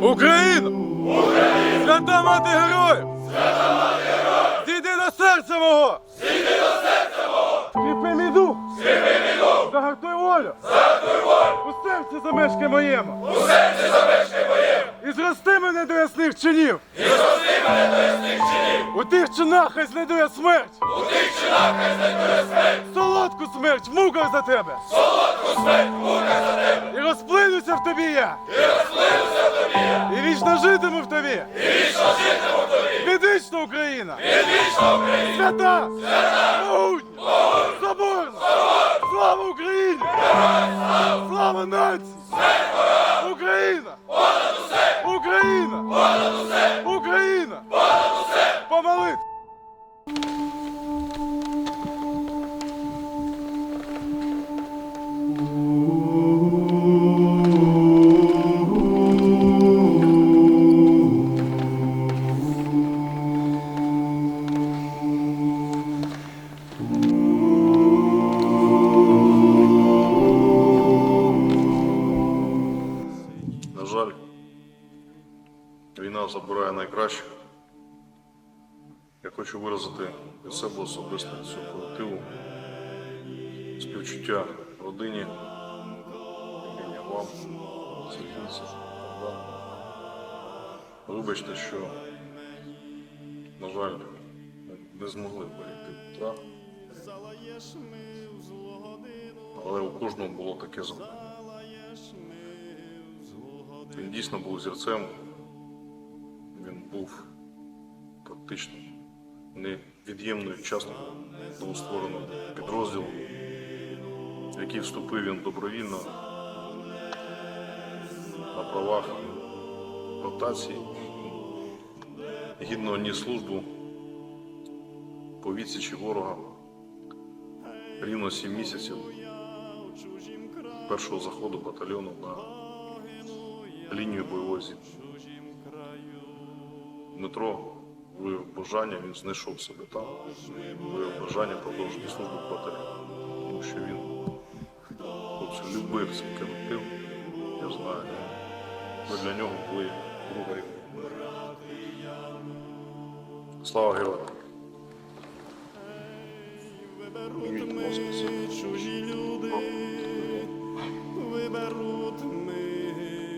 Україна! Україна! Свята мати героїв! Свята мати героїв! Зійди до серця мого! Зійди до серця мого! Скріпи мій дух! Скріпи мій дух! Загартуй волю! Загартуй волю! У серці замешкай моєму! У серці замешкай моєму! І зрости мене до ясних чинів! І зрости мене до ясних чинів! У тих чинах хай знайду я смерть! У тих чинах хай знайду я смерть! Солодку смерть в муках за тебе! Солодку смерть в муках за тебе! І розплинуся в тобі я! І вічно житиму в тобі! І вічно житиму в тобі! Відвічна Україна! Відвічна Україна! Свята! Свята! Могутня! Соборна! Слава Україні! слава! Слава нації! Забирає найкраще. Я хочу виразити від себе особисто від цього колективу співчуття родині, ім'я вам, Сергійці, Вибачте, що, на жаль, не змогли берегти Петра. Але у кожного було таке завдання. Він дійсно був зірцем. Він був практично невід'ємною частиною того створеного підрозділу, який вступив він добровільно на правах ротації, гідно ніс службу по відсічі ворога рівно 7 місяців першого заходу батальйону на лінію бойової зіткнення. Дмитро виявив бажання, він знайшов себе там. Виявив бажання продовжити службу в батальйоні. Тому що він хлопці, любив цей колектив, я знаю. Ми для нього були друга. Слава героям! Привіт, Москва.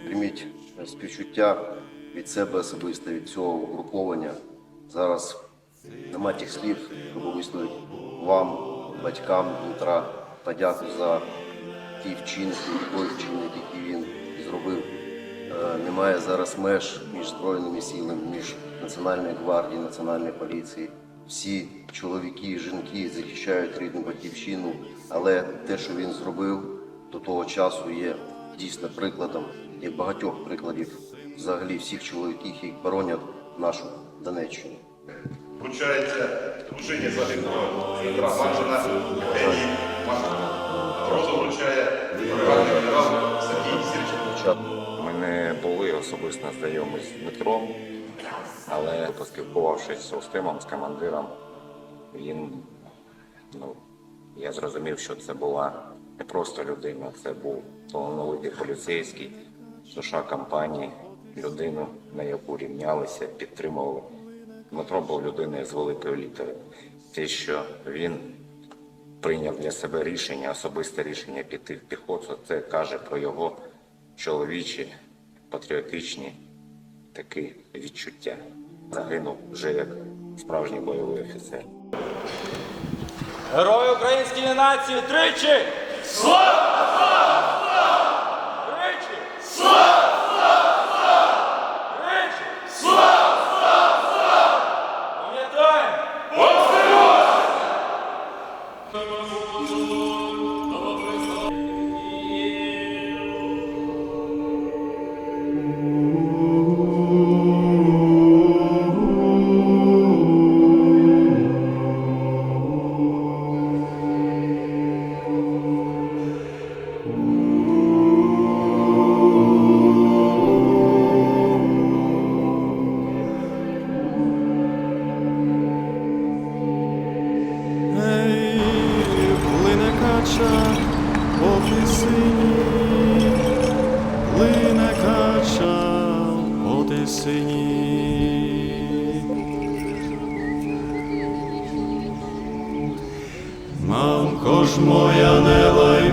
Прийміть співчуття від себе особисто, від цього угруповання. Зараз нема тих слів, щоб висловити вам, батькам Дмитра, подяку за ті вчинки, той вчинок, який він зробив. Е, Немає зараз меж між Збройними силами, між Національною гвардією, Національною поліцією. Всі чоловіки і жінки захищають рідну батьківщину, але те, що він зробив до того часу, є дійсно прикладом, як багатьох прикладів взагалі всіх чоловіків, які боронять нашу Донеччину. Вручається дружині загиблого Петра Манжина Євгенії. Розу вручає генерал Сергій Сірченко. Ми не були особисто знайомі з Дмитром, але поспілкувавшись з Устимом, з командиром, він, ну, я зрозумів, що це була не просто людина, це був талановитий поліцейський, душа компанії, людину, на яку рівнялися, підтримували. Дмитро був людиною з великої літери. Те, що він прийняв для себе рішення, особисте рішення піти в піхоту, це каже про його чоловічі, патріотичні такі відчуття. Загинув вже як справжній бойовий офіцер. Герої української нації тричі! Слава! Тричі! Слава! По тисині, плине кача сині. Мамко ж моя не лай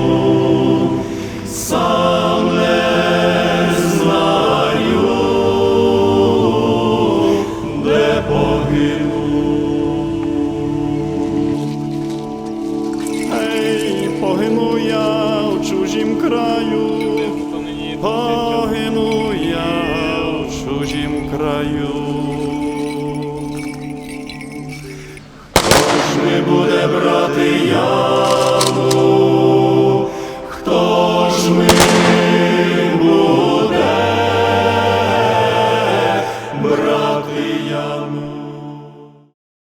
погину